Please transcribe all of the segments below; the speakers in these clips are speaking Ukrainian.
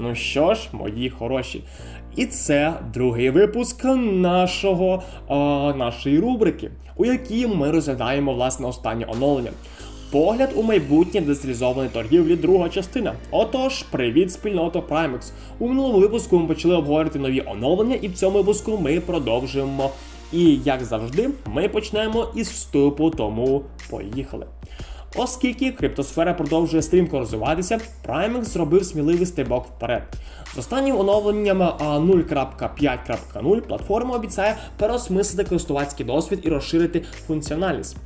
Ну що ж, мої хороші. І це другий випуск нашого, а, нашої рубрики, у якій ми розглядаємо власне останнє оновлення. Погляд у майбутнє децентралізованої торгівлі, друга частина. Отож, привіт, спільнота Primex. У минулому випуску ми почали обговорювати нові оновлення, і в цьому випуску ми продовжуємо. І як завжди, ми почнемо із вступу, тому поїхали. Оскільки криптосфера продовжує стрімко розвиватися, Primex зробив сміливий стрибок вперед. З останнім оновленням 0.5.0 платформа обіцяє переосмислити користувацький досвід і розширити функціональність.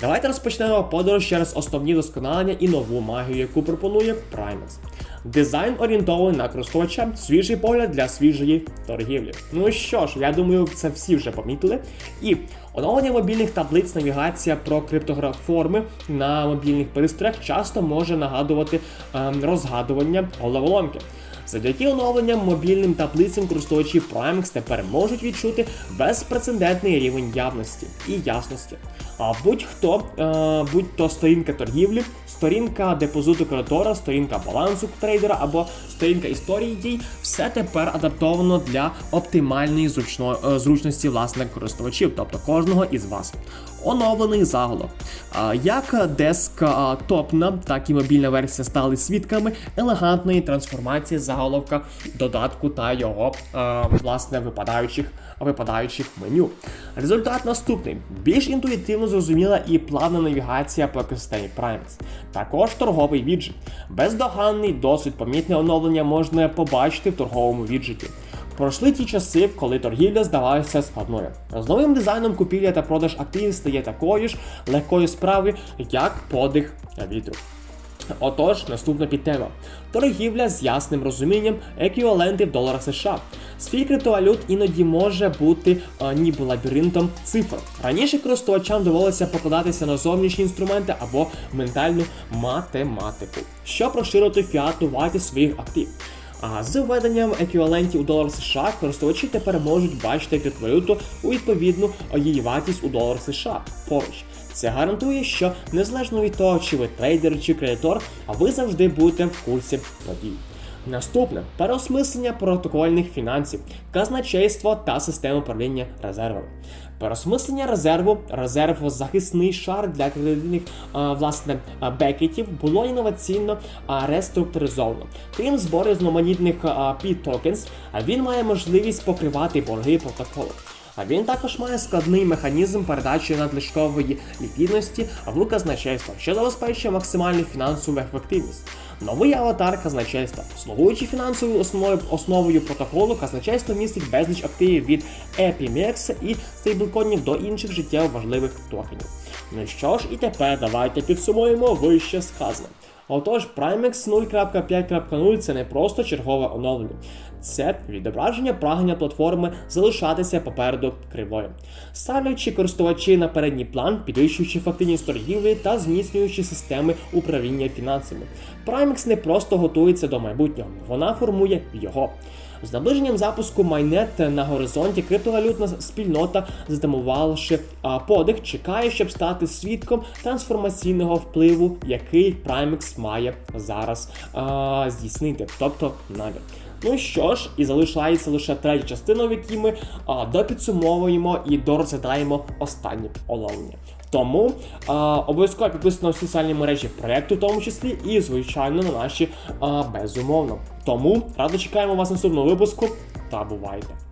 Давайте розпочнемо подорож через основні досконалення і нову магію, яку пропонує Primex. Дизайн орієнтований на користувача, свіжий погляд для свіжої торгівлі. Ну що ж, я думаю, це всі вже помітили. І оновлення мобільних таблиць навігація про криптограф-форми на мобільних пристроях часто може нагадувати ем, розгадування головоломки. Завдяки оновленням мобільним таблицям користувачі Primex тепер можуть відчути безпрецедентний рівень явності і ясності. А будь-хто, е, будь-то сторінка торгівлі, сторінка депозиту кредитора, сторінка балансу трейдера або сторінка історії дій, все тепер адаптовано для оптимальної зручно, е, зручності власне користувачів, тобто кожного із вас. Оновлений заголовок. Як десктопна, так і мобільна версія стали свідками елегантної трансформації заголовка додатку та його власне випадаючих випадаючих меню. Результат наступний: більш інтуїтивно зрозуміла і плавна навігація по екосистемі Primex. Також торговий віджит. Бездоганний, досить помітне оновлення можна побачити в торговому віджиті. Пройшли ті часи, коли торгівля здавалася складною. З новим дизайном купівля та продаж активів стає такою ж легкою справою, як подих вітру. Отож, наступна підтема. Торгівля з ясним розумінням еквіваленти в доларах США. Свій криптовалют іноді може бути а, ніби лабіринтом цифр. Раніше користувачам довелося покладатися на зовнішні інструменти або ментальну математику, щоб розширити фіатну вартість своїх активів. А з введенням еквівалентів у долар США користувачі тепер можуть бачити криптовалюту у відповідну її вартість у долар США поруч. Це гарантує, що незалежно від того, чи ви трейдер чи кредитор, а ви завжди будете в курсі подій. Наступне переосмислення протокольних фінансів, казначейство та системи управління резервами. Переосмислення резерву, резерв захисний шар для кредитних власне бекетів було інноваційно реструктуризовано. Крім збору різноманітних P-tokens, він має можливість покривати борги протоколу. А він також має складний механізм передачі надлишкової ліквідності в казначейство, що забезпечує максимальну фінансову ефективність. Новий аватар казначейства, слугуючи фінансовою основою, основою протоколу, казначейство містить безліч активів від EPMX і стейблконів до інших життєво важливих токенів. Ну що ж, і тепер давайте підсумуємо вище сказане. Отож, Primex 0.5.0 це не просто чергове оновлення, це відображення прагнення платформи залишатися попереду кривою, ставлячи користувачі на передній план, підвищуючи ефективність торгівлі та зміцнюючи системи управління фінансами. Primex не просто готується до майбутнього, вона формує його. З наближенням запуску майнет на горизонті криптовалютна спільнота, затамувавши подих, чекає, щоб стати свідком трансформаційного впливу, який Primex має зараз а, здійснити, тобто намір. Ну що ж, і залишається лише третя частина, в якій ми а, допідсумовуємо і дорозглядаємо останні оновлення. Тому а, обов'язково підписано на соціальні мережі проєкту, в тому числі, і, звичайно, на наші а, безумовно. Тому радо чекаємо вас на наступному випуску та бувайте!